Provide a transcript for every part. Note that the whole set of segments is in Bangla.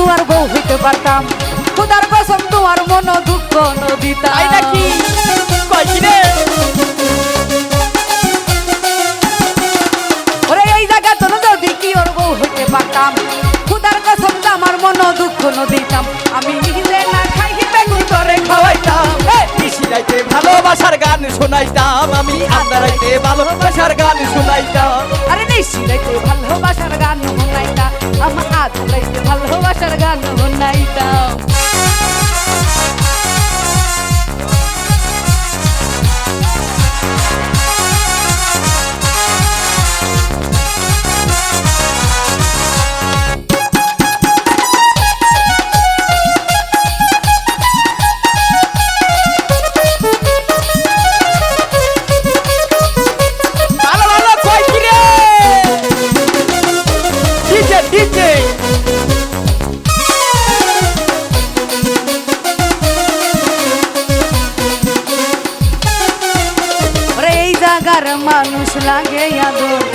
তোমার বউ হইতে পারতাম। খুদার কসম তোমার মন দুঃখ নদীতা নাকি? এই হইতে পারতাম আমার মন দুঃখ নদীতাম। আমি নিজে ভালোবাসার গান শোনাইতাম। আমি আপনারাইতে ভালোবাসার গান শোনাইতাম। আরে নিশিরাইতে ভালো এই জায়গার মানুষ লাগে আদর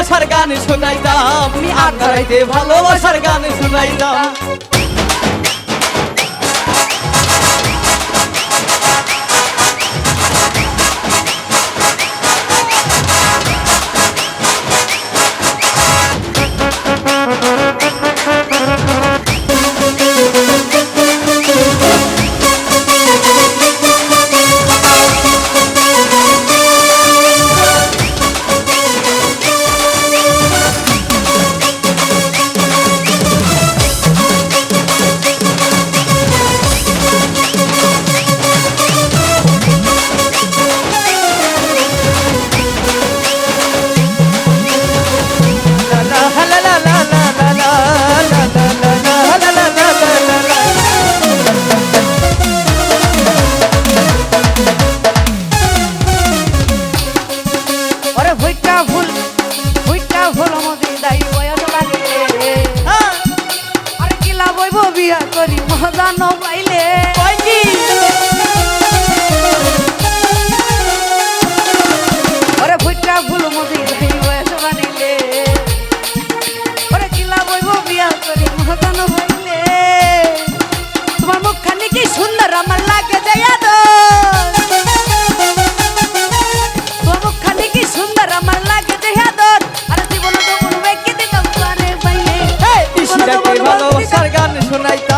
ভালোবাসার গান শোনাইতাম আমি আন্দারাইতে ভালোবাসার গান শোনাইতাম। ওরে ভুইটা ভুল ভুইটা ভুল মদি দাই বয়স লাগিলে আর কিলা বইব বিয়া করি? মজা ন পাইলে ভালোবাসার গান শোনাইতাম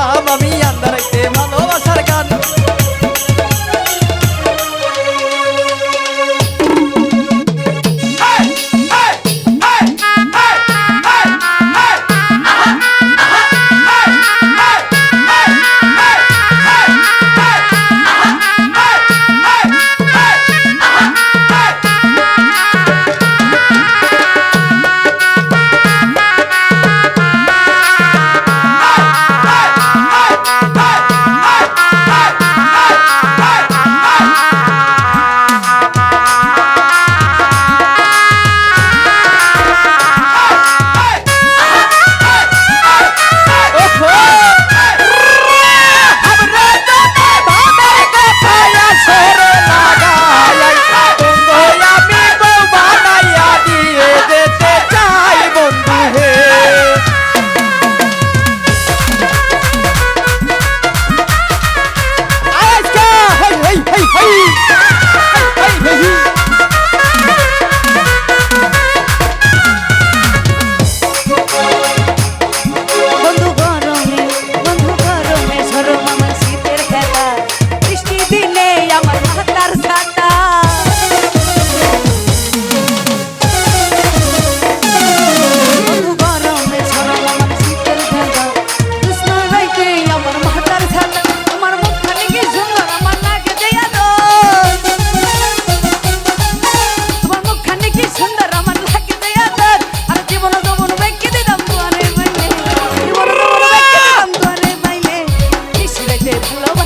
ভালো